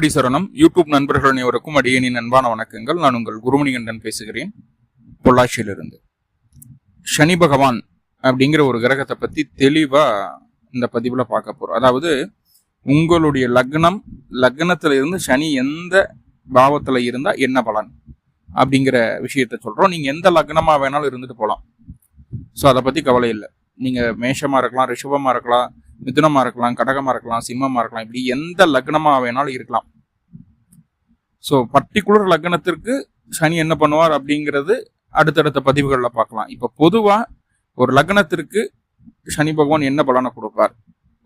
குருவடி சரணம். யூடியூப் நண்பர்கள் அனைவருக்கும் அடியனின் அன்பான வணக்கங்கள். நான் உங்கள் குருமணிகண்டன் பேசுகிறேன். பொள்ளாச்சியிலிருந்து. சனி பகவான் அப்படிங்கிற ஒரு கிரகத்தை பற்றி தெளிவாக இந்த பதிவில் பார்க்க போகிறோம் அதாவது உங்களுடைய லக்னம் லக்னத்தில் இருந்து சனி எந்த பாவத்தில் இருந்தால் என்ன பலன் அப்படிங்கிற விஷயத்த சொல்கிறோம் நீங்கள் எந்த லக்னமாக வேணாலும் இருந்துட்டு போகலாம் ஸோ அதை பற்றி கவலை இல்லை. நீங்கள் மேஷமாக இருக்கலாம் ரிஷபமாக இருக்கலாம் மிதுனமா இருக்கலாம் கடகமா இருக்கலாம் சிம்மமா இருக்கலாம் இப்படி எந்த லக்னமா வேணாலும் இருக்கலாம். ஸோ பர்டிகுலர் லக்னத்திற்கு சனி என்ன பண்ணுவார் அப்படிங்கிறது அடுத்தடுத்த பதிவுகளில் பார்க்கலாம். இப்போ பொதுவா ஒரு லக்னத்திற்கு சனி பகவான் என்ன பலனை கொடுப்பார்?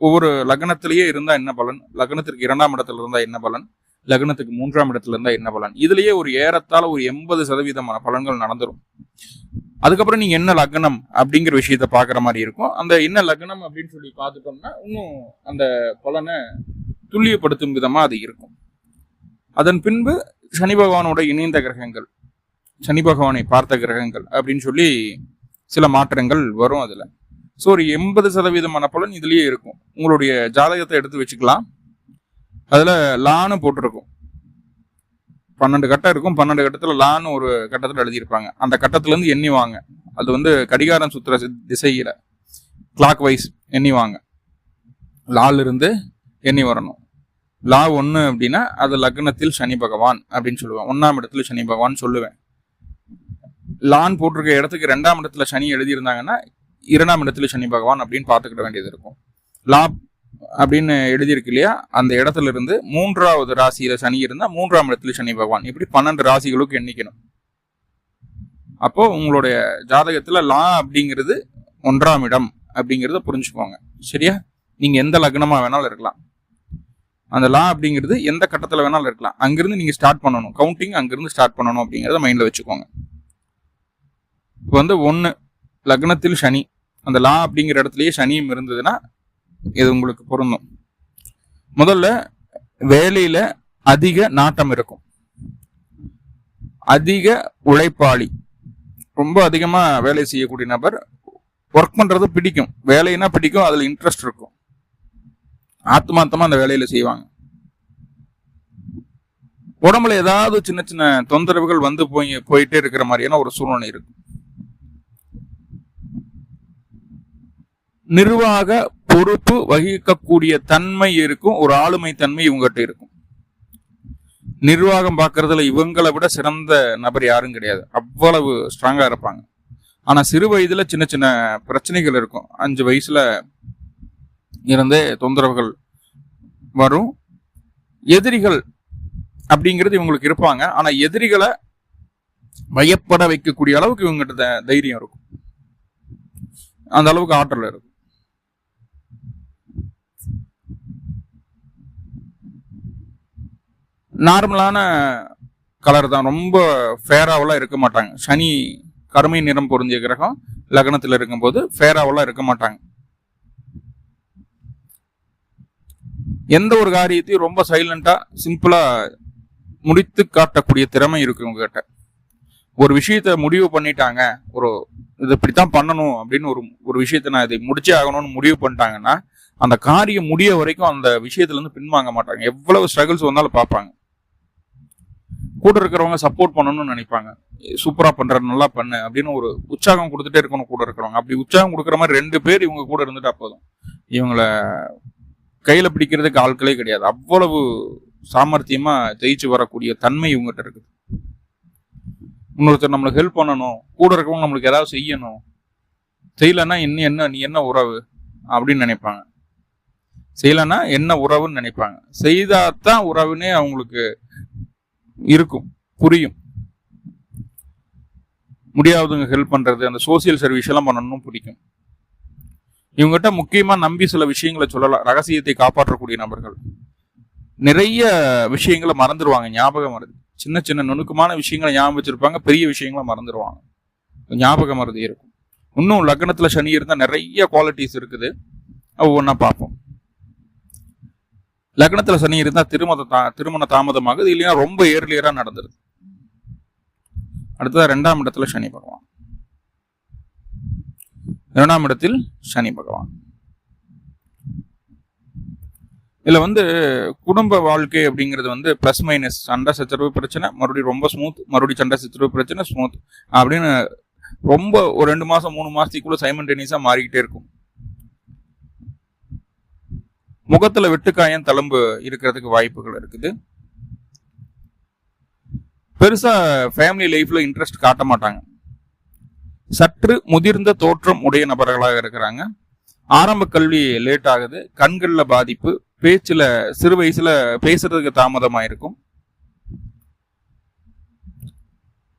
ஒவ்வொரு லக்னத்திலேயே இருந்தா என்ன பலன்? லக்னத்திற்கு இரண்டாம் இடத்துல இருந்தா என்ன பலன்? லக்னத்துக்கு மூன்றாம் இடத்துல இருந்தா என்ன பலன்? இதுலயே ஒரு ஏறத்தாழ ஒரு எண்பது சதவீதமான பலன்கள் நடந்துடும் அதுக்கப்புறம் நீங்க என்ன லக்னம் அப்படிங்கிற விஷயத்த பாக்குற மாதிரி இருக்கும். அந்த என்ன லக்னம் அப்படின்னு சொல்லி பார்த்துட்டோம்னா இன்னும் அந்த பலனை துல்லியப்படுத்தும் விதமா அது இருக்கும். அதன் பின்பு சனி பகவானோட இணைந்த கிரகங்கள் சனி பகவானை பார்த்த கிரகங்கள் அப்படின்னு சொல்லி சில மாற்றங்கள் வரும் அதுல. ஸோ ஒரு எண்பது சதவீதமான பலன் இதுலயே இருக்கும். உங்களுடைய ஜாதகத்தை எடுத்து வச்சுக்கலாம். அதில் லான்னு போட்டிருக்கும். பன்னெண்டு கட்டம் இருக்கும். பன்னெண்டு கட்டத்தில் லான்னு ஒரு கட்டத்தில் எழுதியிருப்பாங்க. அந்த கட்டத்துல இருந்து எண்ணி வாங்க அது வந்து கடிகாரம் சுத்துற திசையில் கிளாக் வைஸ் எண்ணி வாங்க எண்ணி வரணும். லா ஒன்று அப்படின்னா அது லக்னத்தில் சனி பகவான் அப்படின்னு சொல்லுவேன். ஒன்றாம் இடத்துல சனி பகவான் சொல்லுவேன். லான் போட்டிருக்க இடத்துக்கு ரெண்டாம் இடத்துல சனி எழுதியிருந்தாங்கன்னா இரண்டாம் இடத்துல சனி பகவான் அப்படின்னு பார்த்துக்கிட வேண்டியது இருக்கும். லா அப்படின்னு எழுதியிருக்கு இல்லையா? அந்த இடத்துல இருந்து மூன்றாவது ராசியில சனி இருந்தால் மூன்றாம் இடத்துல சனி பகவான். இப்படி பன்னெண்டு ராசிகளுக்கு எண்ணிக்கணும். அப்போ உங்களுடைய ஜாதகத்துல லா அப்படிங்கிறது ஒன்றாம் இடம் அப்படிங்கிறத புரிஞ்சுக்கோங்க. சரியா? நீங்க எந்த லக்னமா வேணாலும் இருக்கலாம். அந்த லா அப்படிங்கிறது எந்த கட்டத்தில் வேணாலும் இருக்கலாம். அங்கிருந்து நீங்க ஸ்டார்ட் பண்ணணும். கவுண்டிங் அங்கிருந்து ஸ்டார்ட் பண்ணணும் அப்படிங்கிறத மைண்ட்ல வச்சுக்கோங்க. இப்போ வந்து ஒன்று லக்னத்தில் சனி. அந்த லா அப்படிங்கிற இடத்துலயே சனியும் இருந்ததுன்னா இது உங்களுக்கு பொருந்தும். முதல்ல வேலையில அதிக நாட்டம் இருக்கும். அதிக உழைப்பாளி. ரொம்ப அதிகமா வேலை செய்யக்கூடிய நபர் ஒர்க் பண்றது பிடிக்கும். வேலைன்னா பிடிக்கும் அதுல இன்ட்ரெஸ்ட் இருக்கும். ஆத்மார்த்தமா அந்த வேலையில செய்வாங்க. உடம்புல ஏதாவது சின்ன சின்ன தொந்தரவுகள் வந்து போய் போயிட்டே இருக்கிற மாதிரியான ஒரு சூழ்நிலை இருக்கும். நிர்வாக பொறுப்பு வகிக்கக்கூடிய தன்மை இருக்கும் ஒரு ஆளுமை தன்மை இவங்ககிட்ட இருக்கும். நிர்வாகம் பார்க்கறதுல இவங்களை விட சிறந்த நபர் யாரும் கிடையாது. அவ்வளவு ஸ்ட்ராங்காக இருப்பாங்க. ஆனால் சிறு வயதில் சின்ன சின்ன பிரச்சனைகள் இருக்கும். அஞ்சு வயசில் இருந்தே தொந்தரவுகள் வரும். எதிரிகள் அப்படிங்கிறது இவங்களுக்கு இருப்பாங்க. ஆனால் எதிரிகளை பயப்பட வைக்கக்கூடிய அளவுக்கு இவங்ககிட்ட த- தைரியம் இருக்கும். அந்த அளவுக்கு ஆற்றல் இருக்கும். நார்மலான கலர் தான். ரொம்ப ஃபேராவெல்லாம் இருக்க மாட்டாங்க. சனி கருமை நிறம் பொருந்திய கிரகம் லக்னத்தில் இருக்கும்போது ஃபேராவெல்லாம் இருக்க மாட்டாங்க. எந்த ஒரு காரியத்தையும் ரொம்ப சைலண்டாக சிம்பிளாக முடித்து காட்டக்கூடிய திறமை இருக்கு உங்ககிட்ட. ஒரு விஷயத்த முடிவு பண்ணிட்டாங்க ஒரு இது இப்படித்தான் பண்ணணும் அப்படின்னு ஒரு ஒரு விஷயத்த நான் இதை முடிச்சே ஆகணும்னு முடிவு பண்ணிட்டாங்கன்னா அந்த காரியம் முடிய வரைக்கும் அந்த விஷயத்துல இருந்து பின்வாங்க மாட்டாங்க. எவ்வளவு ஸ்ட்ரகிள்ஸ் வந்தாலும் பார்ப்பாங்க. கூட இருக்கிறவங்க சப்போர்ட் பண்ணணும்னு நினைப்பாங்க. சூப்பரா பண்ற நல்லா பண்ணு அப்படின்னு ஒரு உற்சாகம் கொடுத்துட்டே இருக்கணும் கூட இருக்கிறவங்க. அப்படி உற்சாகம் கொடுக்குற மாதிரி ரெண்டு பேர் இவங்க கூட இருந்துட்டா போதும். இவங்கள கையில பிடிக்கிறதுக்கு ஆட்களே கிடையாது. அவ்வளவு சாமர்த்தியமா ஜெயிச்சு வரக்கூடிய தன்மை இவங்ககிட்ட இருக்குது. இன்னொருத்தர் நம்மளுக்கு ஹெல்ப் பண்ணணும். கூட இருக்கவங்க நம்மளுக்கு ஏதாவது செய்யணும். செய்யலைன்னா இன்னும் என்ன நீ என்ன உறவு? அப்படின்னு நினைப்பாங்க. செய்யலைன்னா என்ன உறவுன்னு நினைப்பாங்க. செய்தாதான் உறவுன்னே அவங்களுக்கு இருக்கும். புரியும். முடியாதவங்க ஹெல்ப் பண்ணுறது அந்த சோசியல் சர்வீஸ் எல்லாம் பண்ணணும் பிடிக்கும். இவங்ககிட்ட முக்கியமாக நம்பி சில விஷயங்களை சொல்லலாம். ரகசியத்தை காப்பாற்றக்கூடிய நபர்கள். நிறைய விஷயங்களை மறந்துடுவாங்க ஞாபகம் வருது. சின்ன சின்ன நுணுக்கமான விஷயங்களை ஞாபகம் வச்சுருப்பாங்க. பெரிய விஷயங்களை மறந்துடுவாங்க ஞாபகம் மறதி இருக்கும். இன்னும் லக்னத்தில் சனி இருந்தால் நிறைய குவாலிட்டிஸ் இருக்குது. ஒவ்வொன்றா பார்ப்போம். லக்னத்தில் சனி இருந்தால் திருமண தா திருமண தாமதமாகுது இல்லைன்னா ரொம்ப ஏர்லியராக நடந்துருது அடுத்தது ரெண்டாம் இடத்துல சனி பகவான். இரண்டாம் இடத்தில் சனி பகவான். இதில் வந்து குடும்ப வாழ்க்கை அப்படிங்கிறது வந்து ப்ளஸ் மைனஸ் சண்டை சச்சரவு பிரச்சனை மறுபடியும் ரொம்ப ஸ்மூத் மறுபடியும் சண்டை சச்சரவு பிரச்சனை ஸ்மூத் அப்படின்னு ரொம்ப ஒரு ரெண்டு மாதம் மூணு மாதத்துக்குள்ளே சைமன்டேனியஸாக மாறிக்கிட்டே இருக்கும். முகத்துல வெட்டுக்காயம் தழும்பு இருக்கிறதுக்கு வாய்ப்புகள் இருக்குது. பெருசா ஃபேமிலி லைஃப்ல இன்ட்ரெஸ்ட் காட்ட மாட்டாங்க. சற்று முதிர்ந்த தோற்றம் உடைய நபர்களாக இருக்கிறாங்க. ஆரம்ப கல்வி லேட் ஆகுது. கண்களில் பாதிப்பு பேச்சுல சிறு வயசுல பேசுறதுக்கு தாமதமாக இருக்கும்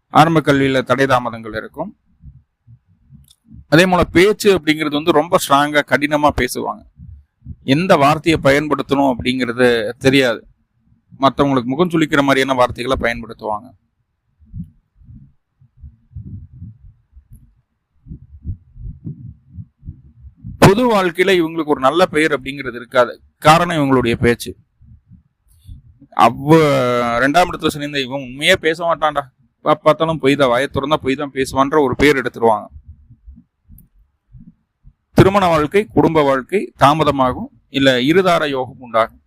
ஆரம்ப கல்வியில தடை தாமதங்கள் இருக்கும். அதே போல பேச்சு அப்படிங்கிறது வந்து ரொம்ப ஸ்ட்ராங்கா கடினமா பேசுவாங்க. எந்த வார்த்தையை பயன்படுத்தணும் அப்படிங்கிறது தெரியாது. மற்றவங்களுக்கு முகம் சுளிக்கிற மாதிரியான வார்த்தைகளை பயன்படுத்துவாங்க. பொது வாழ்க்கையில இவங்களுக்கு ஒரு நல்ல பெயர் அப்படிங்கிறது இருக்காது. காரணம் இவங்களுடைய பேச்சு. அவ்வ ரெண்டாம் இடத்துல சொன்னிருந்த இவன் உண்மையே பேச மாட்டான்டா. பார்த்தாலும் பொய் தான் வாயை திறந்தா பொய் தான் பேசுவான்ற ஒரு பேர் எடுத்துருவாங்க. திருமண வாழ்க்கை குடும்ப வாழ்க்கை தாமதமாகும். இல்லை இருதார யோகம் உண்டாகும்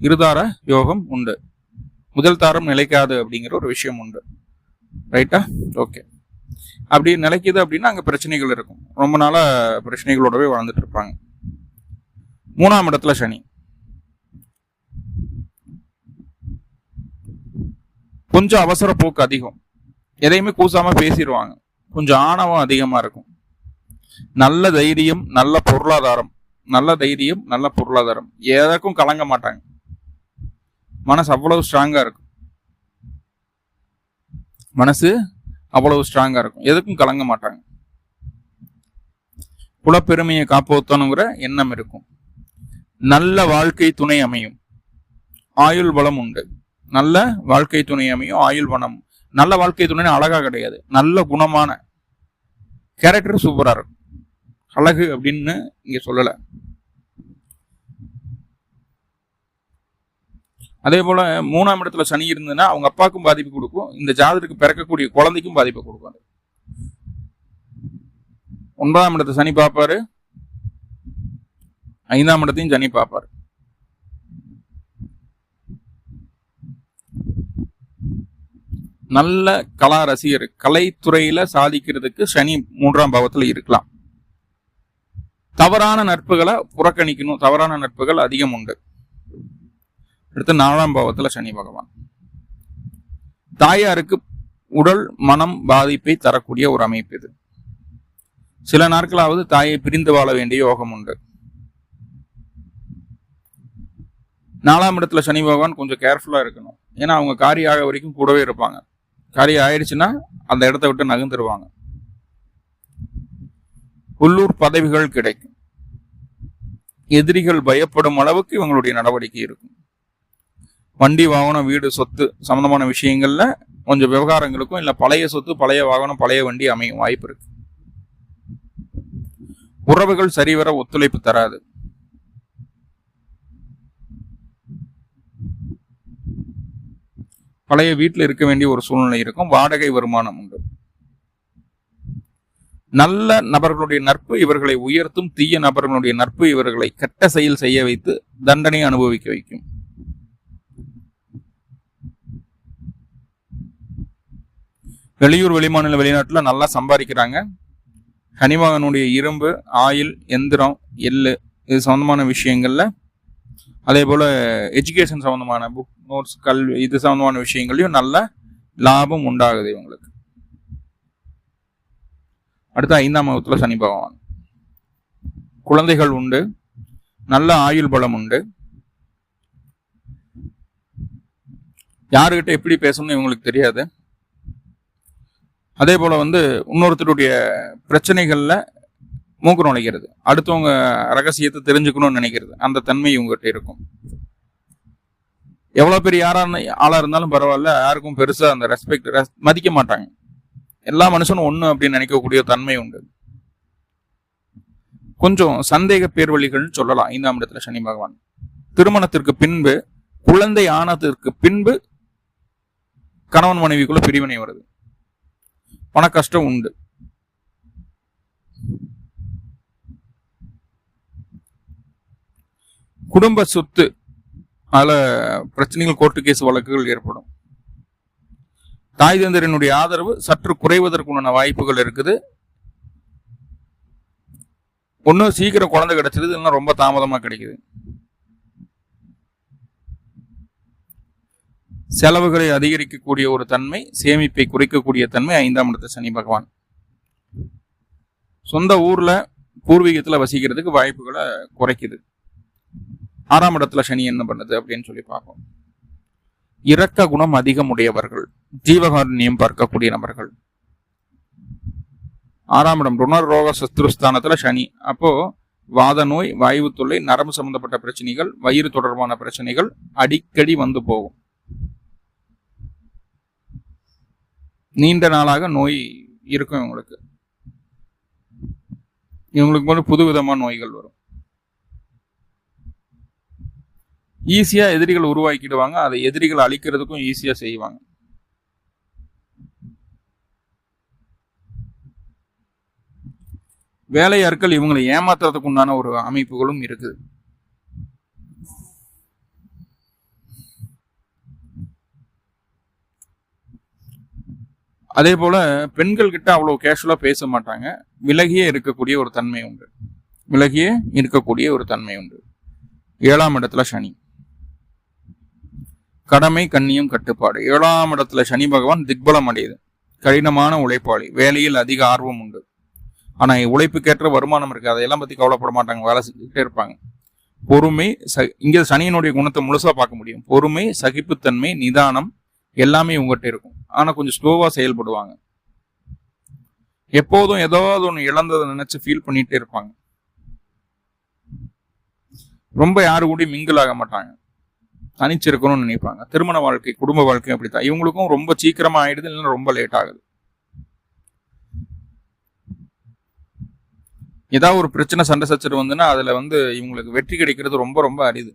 இருதார யோகம் உண்டு. முதல் தாரம் நிலைக்காது அப்படிங்கிற ஒரு விஷயம் உண்டு. ரைட்டா ஓகே அப்படி நிலைக்குது அப்படின்னா அங்கே பிரச்சனைகள் இருக்கும். ரொம்ப நாளாக பிரச்சனைகளோடவே வாழ்ந்துட்டு இருப்பாங்க. மூணாம் இடத்துல சனி. கொஞ்சம் அவசர போக்கு அதிகம். எதையுமே கூசாம பேசிடுவாங்க. கொஞ்சம் ஆணவம் அதிகமா இருக்கும். நல்ல தைரியம் நல்ல பொருளாதாரம். நல்ல தைரியம் நல்ல பொருளாதாரம். எதற்கும் கலங்க மாட்டாங்க. மனசு அவ்வளவு ஸ்ட்ராங்காக இருக்கும். மனசு அவ்வளவு ஸ்ட்ராங்காக இருக்கும். எதுக்கும் கலங்க மாட்டாங்க. குலப்பெருமையை காப்பாற்றணுங்கிற எண்ணம் இருக்கும். நல்ல வாழ்க்கை துணை அமையும். ஆயுள் பலம் உண்டு. நல்ல வாழ்க்கை துணை அமையும் ஆயுள் வளம் நல்ல வாழ்க்கை துணைன்னு அழகாக கிடையாது. நல்ல குணமான. கேரக்டர் சூப்பராக இருக்கும். அழகு அப்படின்னு இங்க சொல்லல. அதே போல மூணாம் இடத்துல சனி இருந்ததுன்னா அவங்க அப்பாவுக்கும் பாதிப்பு கொடுக்கும். இந்த ஜாதகத்துக்கு பிறக்கக்கூடிய குழந்தைக்கும் பாதிப்பை கொடுக்கும் ஒன்பதாம் இடத்தை சனி பார்ப்பாரு. ஐந்தாம் இடத்தையும் சனி பார்ப்பாரு. நல்ல கலா ரசிகர் கலைத்துறையில சாதிக்கிறதுக்கு சனி மூன்றாம் பாவத்தில் இருக்கலாம். தவறான நட்புகளை புறக்கணிக்கணும். தவறான நட்புகள் அதிகம் உண்டு. அடுத்து நாலாம் பாவத்தில் சனி பகவான். தாயாருக்கு உடல் மனம் பாதிப்பை தரக்கூடிய ஒரு அமைப்பு இது. சில நாட்களாவது தாயை பிரிந்து வாழ வேண்டிய யோகம் உண்டு. நாலாம் இடத்துல சனி பகவான் கொஞ்சம் கேர்ஃபுல்லாக இருக்கணும். ஏன்னா அவங்க காரி ஆக வரைக்கும் கூடவே இருப்பாங்க. காரியம் ஆயிடுச்சுன்னா அந்த இடத்த விட்டு நகர்ந்துருவாங்க. உள்ளூர் பதவிகள் கிடைக்கும். எதிரிகள் பயப்படும் அளவுக்கு இவங்களுடைய நடவடிக்கை இருக்கும். வண்டி வாகனம் வீடு சொத்து சம்பந்தமான விஷயங்கள்ல கொஞ்சம் விவகாரங்களுக்கும் இல்லை பழைய சொத்து பழைய வாகனம் பழைய வண்டி அமையும் வாய்ப்பு இருக்கு. உறவுகள் சரிவர ஒத்துழைப்பு தராது. பழைய வீட்டில் இருக்க வேண்டிய ஒரு சூழ்நிலை இருக்கும். வாடகை வருமானம் உண்டு. நல்ல நபர்களுடைய நட்பு இவர்களை உயர்த்தும் தீய நபர்களுடைய நட்பு இவர்களை கெட்ட செயல் செய்ய வைத்து தண்டனை அனுபவிக்க வைக்கும். வெளியூர் வெளிமாநில வெளிநாட்டில் நல்லா சம்பாதிக்கிறாங்க. கனிமகனுடைய இரும்பு ஆயில் எந்திரம் எள்ளு இது சம்மந்தமான விஷயங்களில். அதே போல் எஜுகேஷன் சம்மந்தமான புக் நோட்ஸ் கல்வி இது சம்மந்தமான விஷயங்களையும் நல்ல லாபம் உண்டாகுது இவங்களுக்கு. அடுத்து ஐந்தாம் வகுத்துல சனி பகவான். குழந்தைகள் உண்டு. நல்ல ஆயுள் பலம் உண்டு. யாருக்கிட்ட எப்படி பேசணும்னு இவங்களுக்கு தெரியாது. அதே போல் வந்து இன்னொருத்தருடைய பிரச்சனைகளில் மூக்கு நுழைக்கிறது அடுத்தவங்க ரகசியத்தை தெரிஞ்சுக்கணும்னு நினைக்கிறது. அந்த தன்மை இவங்ககிட்ட இருக்கும். எவ்வளோ பெரிய யாராக ஆளாக இருந்தாலும் பரவாயில்ல. யாருக்கும் பெருசாக அந்த ரெஸ்பெக்ட் மதிக்க மாட்டாங்க. எல்லா மனுஷனும் ஒண்ணு அப்படின்னு நினைக்கக்கூடிய தன்மை உண்டு. கொஞ்சம் சந்தேக பேர்வழிகள்னு சொல்லலாம். ஐந்தாம் இடத்துல சனி பகவான். திருமணத்திற்கு பின்பு குழந்தை ஆனதற்கு பின்பு கணவன் மனைவிக்குள்ள பிரிவினை வருது. பண கஷ்டம் உண்டு. குடும்ப சொத்து அதில் பிரச்சனைகள் கோர்ட்டு கேஸ் வழக்குகள் ஏற்படும். தாய் தந்தரினுடைய ஆதரவு சற்று குறைவதற்குண்டான வாய்ப்புகள் இருக்குது. ஒன்றும் சீக்கிரம் குழந்தை கிடைச்சிருது இல்லைன்னா ரொம்ப தாமதமாக கிடைக்குது. செலவுகளை அதிகரிக்கக்கூடிய ஒரு தன்மை சேமிப்பை குறைக்கக்கூடிய தன்மை ஐந்தாம் இடத்த சனி பகவான். சொந்த ஊரில் பூர்வீகத்தில் வசிக்கிறதுக்கு வாய்ப்புகளை குறைக்குது. ஆறாம் இடத்துல சனி என்ன பண்ணுது அப்படின்னு சொல்லி பார்ப்போம். இரக்க குணம் அதிகம் உடையவர்கள் ஜீவகாருண்யம் பார்க்கக்கூடிய நபர்கள் ஆறாம் இடம் ருணர் ரோக சத்ருஸ்தானத்துல சனி. அப்போ வாத நோய் வாயு தொல்லை நரம்பு சம்பந்தப்பட்ட பிரச்சனைகள் வயிறு தொடர்பான பிரச்சனைகள் அடிக்கடி வந்து போகும். நீண்ட நாளாக நோய் இருக்கும் இவங்களுக்கு. இவங்களுக்கு வந்து புது விதமான நோய்கள் வரும். ஈஸியாக எதிரிகள் உருவாக்கிடுவாங்க. அதை எதிரிகள் அழிக்கிறதுக்கும் ஈஸியாக செய்வாங்க. வேலையாட்கள் இவங்களை ஏமாத்துறதுக்கு உண்டான ஒரு அமைப்புகளும் இருக்குது. அதே போல பெண்கள் கிட்ட அவ்வளவு கேஷுவலா பேச மாட்டாங்க. விலகியே இருக்கக்கூடிய ஒரு தன்மை உண்டு. விலகியே இருக்கக்கூடிய ஒரு தன்மை உண்டு. ஏழாம் இடத்துல சனி. கடமை கண்ணியம் கட்டுப்பாடு. ஏழாம் இடத்துல சனி பகவான் திக்பலம் அடையுது. கடினமான உழைப்பாளி. வேலையில் அதிக ஆர்வம் உண்டு. ஆனால் உழைப்புக்கேற்ற வருமானம் இருக்குது அதையெல்லாம் பற்றி கவலைப்பட மாட்டாங்க. வேலை செஞ்சுக்கிட்டே இருப்பாங்க. பொறுமை ச இங்கே சனியினுடைய குணத்தை முழுசாக பார்க்க முடியும். பொறுமை சகிப்புத்தன்மை நிதானம் எல்லாமே உங்ககிட்ட இருக்கும். ஆனால் கொஞ்சம் ஸ்லோவாக செயல்படுவாங்க. எப்போதும் ஏதாவது ஒன்று இழந்ததை நினச்சி ஃபீல் பண்ணிகிட்டே இருப்பாங்க. ரொம்ப யாரு கூடயும் மிங்கிள் ஆக மாட்டாங்க. தனிச்சிருக்கணும்னு நினைப்பாங்க. திருமண வாழ்க்கை குடும்ப வாழ்க்கை அப்படித்தான். இவங்களுக்கும் ரொம்ப சீக்கிரமா ஆயிடுது இல்லைன்னா ரொம்ப லேட் ஆகுது. ஏதாவது ஒரு பிரச்சனை சண்டை சச்சரவு வந்துன்னா அதுல வந்து இவங்களுக்கு வெற்றி கிடைக்கிறது ரொம்ப ரொம்ப அரிது.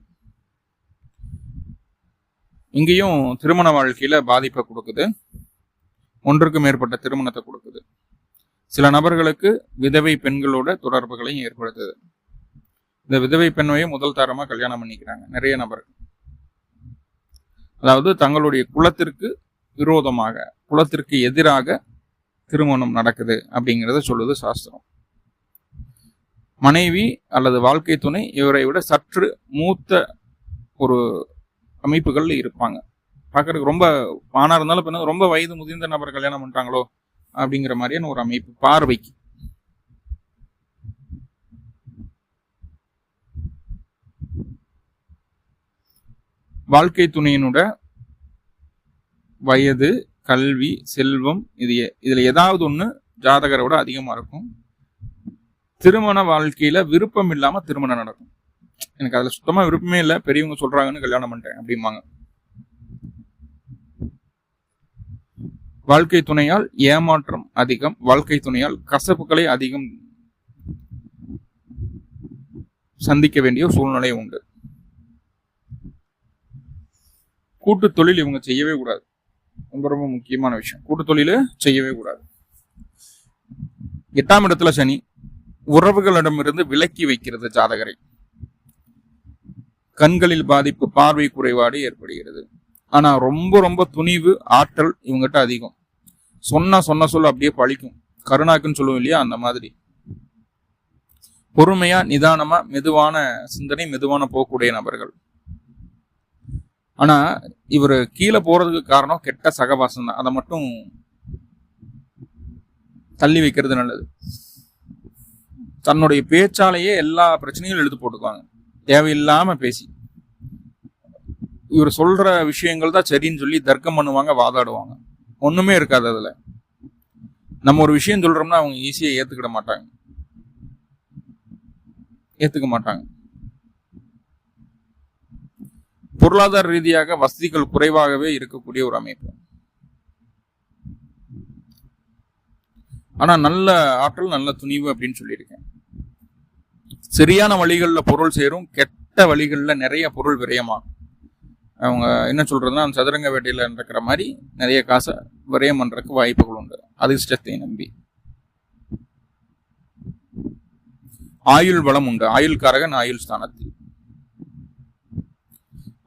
இங்கேயும் திருமண வாழ்க்கையில பாதிப்பை கொடுக்குது. ஒன்றுக்கு மேற்பட்ட திருமணத்தை கொடுக்குது. சில நபர்களுக்கு விதவை பெண்களோட தொடர்புகளையும் ஏற்படுத்துது. இந்த விதவை பெண்ணையும் முதல் தரமா கல்யாணம் பண்ணிக்கிறாங்க. நிறைய நபர்கள். அதாவது தங்களுடைய குலத்திற்கு விரோதமாக குலத்திற்கு எதிராக திருமணம் நடக்குது அப்படிங்கிறத சொல்லுது சாஸ்திரம். மனைவி அல்லது வாழ்க்கை துணை இவரை விட சற்று மூத்த ஒரு அமைப்புகள் இருப்பாங்க. பார்க்கறதுக்கு ரொம்ப ஆணா இருந்தாலும் இப்போ ரொம்ப வயது முதிர்ந்த நபர் கல்யாணம் பண்ணுறாங்களோ அப்படிங்கிற மாதிரியான ஒரு அமைப்பு பார்வைக்கு. வாழ்க்கை துணையினோட வயது கல்வி செல்வம் இது இதில் ஏதாவது ஒன்று ஜாதகரை விட அதிகமாக இருக்கும். திருமண வாழ்க்கையில் விருப்பம் இல்லாமல் திருமணம் நடக்கும். எனக்கு அதில் சுத்தமாக விருப்பமே இல்லை. பெரியவங்க சொல்கிறாங்கன்னு கல்யாணம் பண்ணிட்டேன் அப்படிம்பாங்க. வாழ்க்கை துணையால் ஏமாற்றம் அதிகம். வாழ்க்கை துணையால் கசப்புகளை அதிகம் சந்திக்க வேண்டிய சூழ்நிலை உண்டு. கூட்டு தொழில் இவங்க செய்யவே கூடாது. ரொம்ப ரொம்ப முக்கியமான விஷயம். கூட்டு தொழில் செய்யவே கூடாது. எட்டாம் இடத்துல சனி உறவுகளிடமிருந்து விலக்கி வைக்கிறது ஜாதகரை. கண்களில் பாதிப்பு பார்வை குறைபாடு ஏற்படுகிறது. ஆனா ரொம்ப ரொம்ப துணிவு ஆற்றல் இவங்ககிட்ட அதிகம். சொன்ன சொன்ன சொல்ல அப்படியே பழிக்கும். கருணாக்குன்னு சொல்லுவோம் இல்லையா அந்த மாதிரி. பொறுமையா நிதானமா மெதுவான சிந்தனை மெதுவான போகக்கூடிய நபர்கள். ஆனால் இவர் கீழே போகிறதுக்கு காரணம் கெட்ட சகவாசம் தான். அதை மட்டும் தள்ளி வைக்கிறது நல்லது. தன்னுடைய பேச்சாலேயே எல்லா பிரச்சனையும் எழுத்து போட்டுக்குவாங்க. தேவையில்லாமல் பேசி. இவர் சொல்கிற விஷயங்கள் தான் சரின்னு சொல்லி தர்க்கம் பண்ணுவாங்க வாதாடுவாங்க. ஒன்றுமே இருக்காது அதில். நம்ம ஒரு விஷயம் சொல்கிறோம்னா அவங்க ஈஸியாக ஏற்றுக்கிட மாட்டாங்க. ஏற்றுக்க மாட்டாங்க. பொருளாதார ரீதியாக வசதிகள் குறைவாகவே இருக்கக்கூடிய ஒரு அமைப்பு. ஆனால் நல்ல ஆற்றல் நல்ல துணிவு அப்படின்னு சொல்லியிருக்கேன். சரியான வழிகளில் பொருள் சேரும் கெட்ட வழிகளில் நிறைய பொருள் விரயமாகும். அவங்க என்ன சொல்றதுன்னா சதுரங்க வேட்டையில் நடக்கிற மாதிரி நிறைய காசை விரயம் பண்ணுறக்கு வாய்ப்புகள் உண்டு. அதிர்ஷ்டத்தை நம்பி. ஆயுள் வளம் உண்டு. ஆயுள் காரகன் ஆயுள் ஸ்தானத்தில்.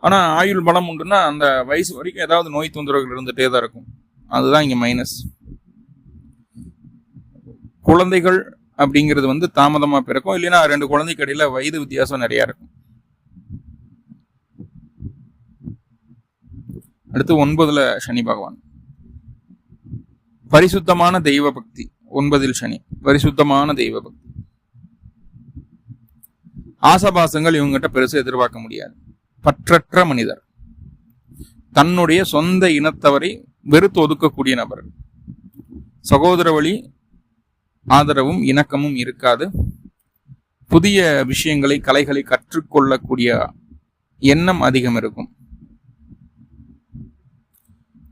ஆனால் ஆயுள் பலம் உண்டுன்னா அந்த வயசு வரைக்கும் ஏதாவது நோய் தொந்தரவுகள் இருந்துகிட்டே தான் இருக்கும். அதுதான் இங்கே மைனஸ் குழந்தைகள் அப்படிங்கிறது வந்து தாமதமாக பிறக்கும். இல்லைன்னா ரெண்டு குழந்தைக்கு இடையில வயது வித்தியாசம் நிறையா இருக்கும். அடுத்து ஒன்பதுல சனி பகவான். பரிசுத்தமான தெய்வ பக்தி ஒன்பதில் சனி. பரிசுத்தமான தெய்வ பக்தி ஆசபாசங்கள் இவங்ககிட்ட பெருசு எதிர்பார்க்க முடியாது. பற்றற்ற மனிதர். தன்னுடைய சொந்த இனத்தவரை வெறுத்து ஒதுக்கக்கூடிய நபர். சகோதர வழி ஆதரவும் இணக்கமும் இருக்காது. புதிய விஷயங்களை கலைகளை கற்றுக்கொள்ளக்கூடிய எண்ணம் அதிகம் இருக்கும்.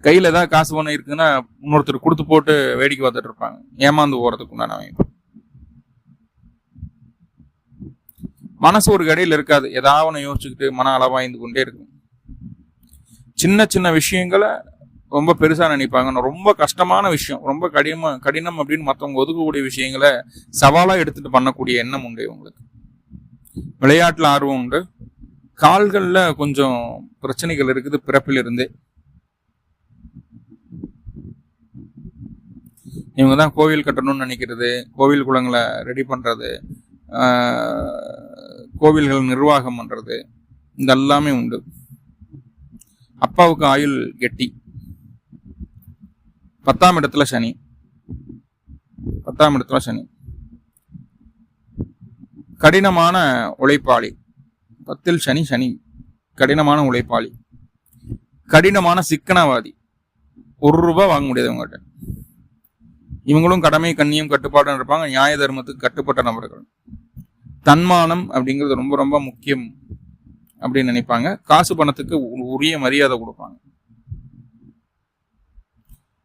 கையில் ஏதாவது காசு பணம் இருக்குன்னா இன்னொருத்தர் கொடுத்து போட்டு வேடிக்கை பார்த்துட்டு இருப்பாங்க. ஏமாந்து போகிறதுக்கு உண்டான அமைப்பு மனசு ஒரு கடையில் இருக்காது. ஏதாவது ஒன்று யோசிச்சுக்கிட்டு மன அளவாய்ந்து கொண்டே இருக்கும். சின்ன சின்ன விஷயங்களை ரொம்ப பெருசாக நினைப்பாங்க. ரொம்ப கஷ்டமான விஷயம். ரொம்ப கடினமா கடினம் அப்படின்னு மற்றவங்க ஒதுக்கக்கூடிய விஷயங்களை சவாலாக எடுத்துட்டு பண்ணக்கூடிய எண்ணம் உண்டு இவங்களுக்கு. விளையாட்டில் ஆர்வம் உண்டு. கால்களில் கொஞ்சம் பிரச்சனைகள் இருக்குது பிறப்பிலிருந்தே. இவங்க தான் கோவில் கட்டணும்னு நினைக்கிறது கோவில் குளங்களை ரெடி பண்ணுறது கோவில்கள் நிர்வாகம் பண்ணுறது இந்த எல்லாமே உண்டு. அப்பாவுக்கு ஆயுள் கெட்டி. பத்தாம் இடத்துல சனி. பத்தாம் இடத்துல சனி. கடினமான உழைப்பாளி. பத்தில் சனி சனி. கடினமான உழைப்பாளி. கடினமான சிக்கனவாதி. ஒரு ரூபாய் வாங்க முடியாது உங்கள்கிட்ட இவங்களும் கடமை கண்ணியும் கட்டுப்பாடும் இருப்பாங்க. நியாய தர்மத்துக்கு கட்டுப்பட்ட நபர்கள். தன்மானம் அப்படிங்கிறது ரொம்ப ரொம்ப முக்கியம் அப்படின்னு நினைப்பாங்க. காசு பணத்துக்கு உரிய மரியாதை கொடுப்பாங்க.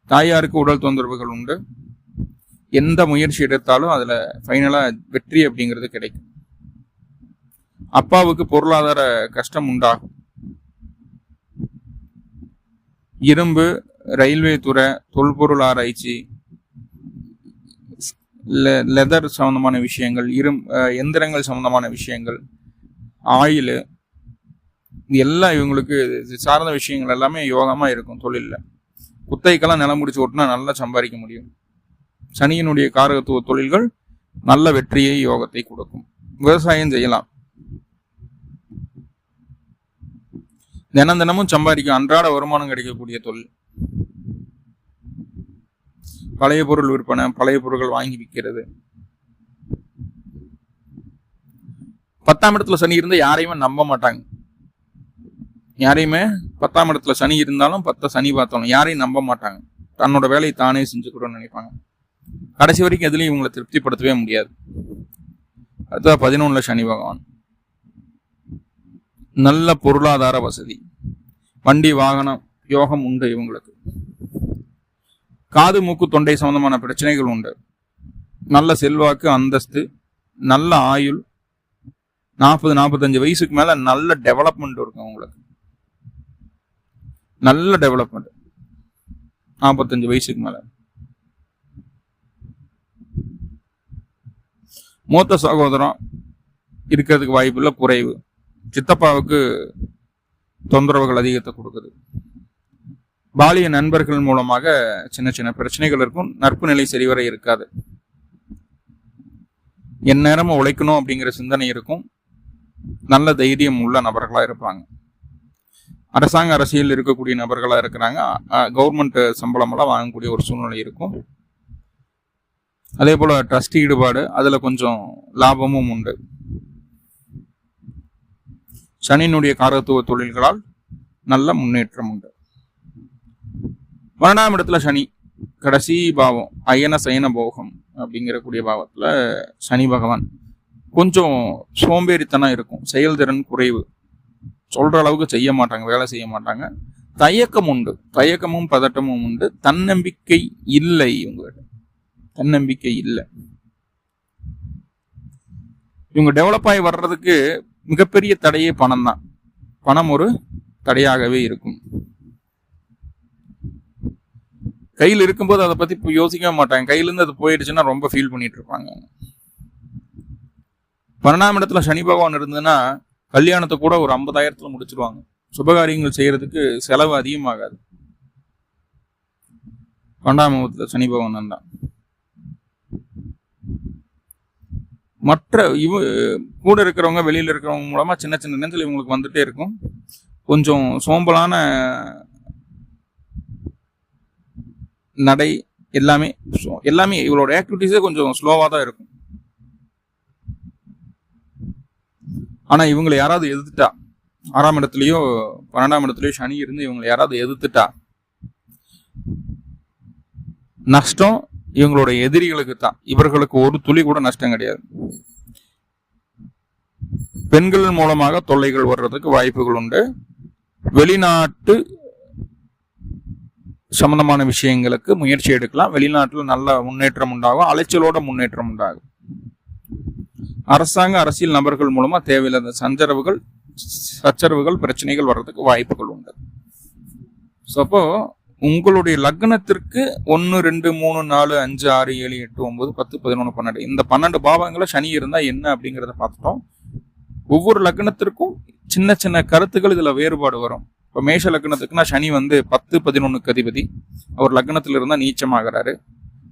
தாயாருக்கு உடல் தொந்தரவுகள் உண்டு. எந்த முயற்சி எடுத்தாலும் அதில் ஃபைனலாக வெற்றி அப்படிங்கிறது கிடைக்கும். அப்பாவுக்கு பொருளாதார கஷ்டம் உண்டாகும். இரும்பு ரயில்வே துறை தொல்பொருள் ஆராய்ச்சி லெதர் சம்மந்தமான விஷயங்கள் இரும் எந்திரங்கள் சம்மந்தமான விஷயங்கள் ஆயில் இது எல்லாம் இவங்களுக்கு சார்ந்த விஷயங்கள் எல்லாமே யோகமாக இருக்கும் தொழிலில். குத்தைக்கெல்லாம் நிலம் முடிச்சு ஓட்டினா நல்லா சம்பாதிக்க முடியும். சனியினுடைய காரகத்துவ தொழில்கள் நல்ல வெற்றியை யோகத்தை கொடுக்கும். விவசாயம் செய்யலாம். தினம் தினமும் சம்பாதிக்கும் அன்றாட வருமானம் கிடைக்கக்கூடிய தொழில். பழைய பொருள் விற்பனை பழைய பொருட்கள் வாங்கி விற்கிறது. பத்தாம் இடத்துல சனி இருந்தால் யாரையுமே நம்ப மாட்டாங்க. யாரையுமே பத்தாம் இடத்துல சனி இருந்தாலும் பத்த சனி பார்த்தாலும் யாரையும் நம்ப மாட்டாங்க. தன்னோட வேலையை தானே செஞ்சுக்கணும்னு நினைப்பாங்க. கடைசி வரைக்கும் எதுலையும் இவங்களை திருப்திப்படுத்தவே முடியாது. அதுதான் பதினொன்னுல சனி பகவான். நல்ல பொருளாதார வசதி. வண்டி வாகனம் யோகம் உண்டு இவங்களுக்கு. காது மூக்கு தொண்டை சம்பந்தமான பிரச்சனைகள் உண்டு. நல்ல செல்வாக்கு அந்தஸ்து நல்ல ஆயுள். நாற்பது நாற்பத்தஞ்சு வயசுக்கு மேலே நல்ல டெவலப்மெண்ட் இருக்கும் உங்களுக்கு. நல்ல டெவலப்மெண்ட் நாற்பத்தஞ்சு வயசுக்கு மேலே. மூத்த சகோதரம் இருக்கிறதுக்கு வாய்ப்பு இல்லை குறைவு. சித்தப்பாவுக்கு தொந்தரவுகள் அதிகத்தை கொடுக்குது. பாலிய நண்பர்கள் மூலமாக சின்ன சின்ன பிரச்சனைகள் இருக்கும். நட்பு நிலை சரிவர இருக்காது. என் நேரமும் உழைக்கணும் அப்படிங்கிற சிந்தனை இருக்கும். நல்ல தைரியம் உள்ள நபர்களாக இருப்பாங்க. அரசாங்க அரசியல் இருக்கக்கூடிய நபர்களாக இருக்கிறாங்க. கவர்மெண்ட் சம்பளமெல்லாம் வாங்கக்கூடிய ஒரு சூழ்நிலை இருக்கும். அதே போல் ட்ரஸ்ட் ஈடுபாடு அதில் கொஞ்சம் லாபமும் உண்டு. சனியினுடைய காரத்துவ தொழில்களால் நல்ல முன்னேற்றம் உண்டு. பன்னெண்டாம் இடத்துல சனி. கடைசி பாவம் அயன சயன போகம் அப்படிங்கிற கூடிய சனி பகவான் கொஞ்சம் சோம்பேறித்தனம் இருக்கும். செயல்திறன் குறைவு. சொல்கிற அளவுக்கு செய்ய மாட்டாங்க வேலை செய்ய மாட்டாங்க. தயக்கம் உண்டு. தயக்கமும் பதட்டமும் உண்டு. தன்னம்பிக்கை இல்லை இவங்ககிட்ட. தன்னம்பிக்கை இல்லை. இவங்க டெவலப் ஆகி வர்றதுக்கு மிகப்பெரிய தடையே பணம் தான் பணம் ஒரு தடையாகவே இருக்கும். கையில் இருக்கும்போது அதை பத்தி யோசிக்கவே மாட்டாங்க. கையிலேருந்து அது போயிடுச்சுன்னா ரொம்ப ஃபீல் பண்ணிட்டு இருப்பாங்க. பன்னெண்டாம் இடத்துல சனி பகவான் இருந்ததுன்னா கல்யாணத்தை கூட ஒரு ஐம்பதாயிரத்துல முடிச்சிருவாங்க. சுபகாரியங்கள் செய்யறதுக்கு செலவு அதிகமாகாது. பண்டாமத்துல சனி பகவான் தான் மற்ற இவ கூட இருக்கிறவங்க வெளியில இருக்கிறவங்க மூலமா சின்ன சின்ன நேரத்தில் இவங்களுக்கு வந்துட்டே இருக்கும். கொஞ்சம் சோம்பலான நடை எல்லாமே எல்லாமே இவளோட ஆக்டிவிட்டிஸே கொஞ்சம் ஸ்லோவாக தான் இருக்கும். ஆனால் இவங்களை யாராவது எதிர்த்துட்டா? ஆறாம் இடத்துலையோ பன்னெண்டாம் இடத்துலையோ சனி இருந்து இவங்களை யாராவது எதிர்த்துட்டா? நஷ்டம் இவங்களோட எதிரிகளுக்கு தான். இவர்களுக்கு ஒரு துளி கூட நஷ்டம் கிடையாது. பெண்கள் மூலமாக தொல்லைகள் வர்றதுக்கு வாய்ப்புகள் உண்டு. வெளிநாட்டு சம்பந்தமான விஷயங்களுக்கு முயற்சி எடுக்கலாம். வெளிநாட்டில் நல்ல முன்னேற்றம் உண்டாகும். அலைச்சலோட முன்னேற்றம் உண்டாகும். அரசாங்க அரசியல் நபர்கள் மூலமா தேவையில்லாத சஞ்சரவுகள் சச்சரவுகள் பிரச்சனைகள் வர்றதுக்கு வாய்ப்புகள் உண்டு. ஸோ அப்போ உங்களுடைய லக்னத்திற்கு ஒன்று ரெண்டு மூணு நாலு அஞ்சு ஆறு ஏழு எட்டு ஒன்பது பத்து பதினொன்று பன்னெண்டு. இந்த பன்னெண்டு பாவங்களை சனி இருந்தால் என்ன அப்படிங்கிறத பார்த்துட்டோம். ஒவ்வொரு லக்னத்திற்கும் சின்ன சின்ன கருத்துக்கள் இதில் வேறுபாடு வரும். இப்போ மேஷ லக்னத்துக்குன்னா சனி வந்து பத்து பதினொன்றுக்கு அதிபதி. அவர் லக்னத்தில் இருந்தால் நீச்சமாகிறாரு.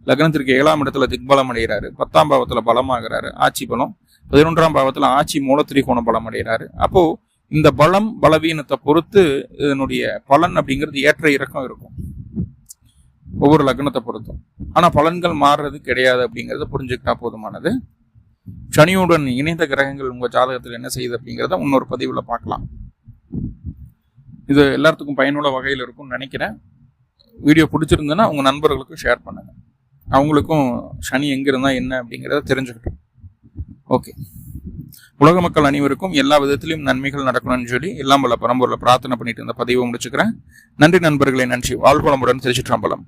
லக்னத்திற்கு ஏழாம் இடத்துல திக்பலம் அடைகிறாரு. பத்தாம் பாவத்தில் பலமாகிறாரு. ஆட்சி பலம். பதினொன்றாம் பாவத்தில் ஆட்சி மூலத்திரிகோண பலம் அடைகிறாரு. அப்போது இந்த பலம் பலவீனத்தை பொறுத்து இதனுடைய பலன் அப்படிங்கிறது ஏற்ற இறக்கம் இருக்கும். ஒவ்வொரு லக்னத்தை பொறுத்தும். ஆனால் பலன்கள் மாறுறது கிடையாது அப்படிங்கிறத புரிஞ்சுக்கிட்டா போதுமானது. சனியுடன் இணைந்த கிரகங்கள் உங்கள் ஜாதகத்தில் என்ன செய்யுது அப்படிங்கிறத இன்னொரு பதிவில் பார்க்கலாம். இது எல்லாத்துக்கும் பயனுள்ள வகையில் இருக்கும்னு நினைக்கிறேன். வீடியோ பிடிச்சிருந்ததுன்னா உங்கள் நண்பர்களுக்கும் ஷேர் பண்ணுங்கள் அவங்களுக்கும் சனி எங்கே இருந்தால் என்ன அப்படிங்கிறத தெரிஞ்சுக்கிட்டோம். ஓகே உலக மக்கள் அனைவருக்கும் எல்லா விதத்திலும் நன்மைகள் நடக்கணும்னு சொல்லி எல்லாம் பல பரம்பூரில் பிரார்த்தனை பண்ணிட்டு இருந்த பதிவை முடிச்சுக்கிறேன். நன்றி நண்பர்களை நன்றி. வாழ்வளமுடன் திருச்சிற்றம்பலம்.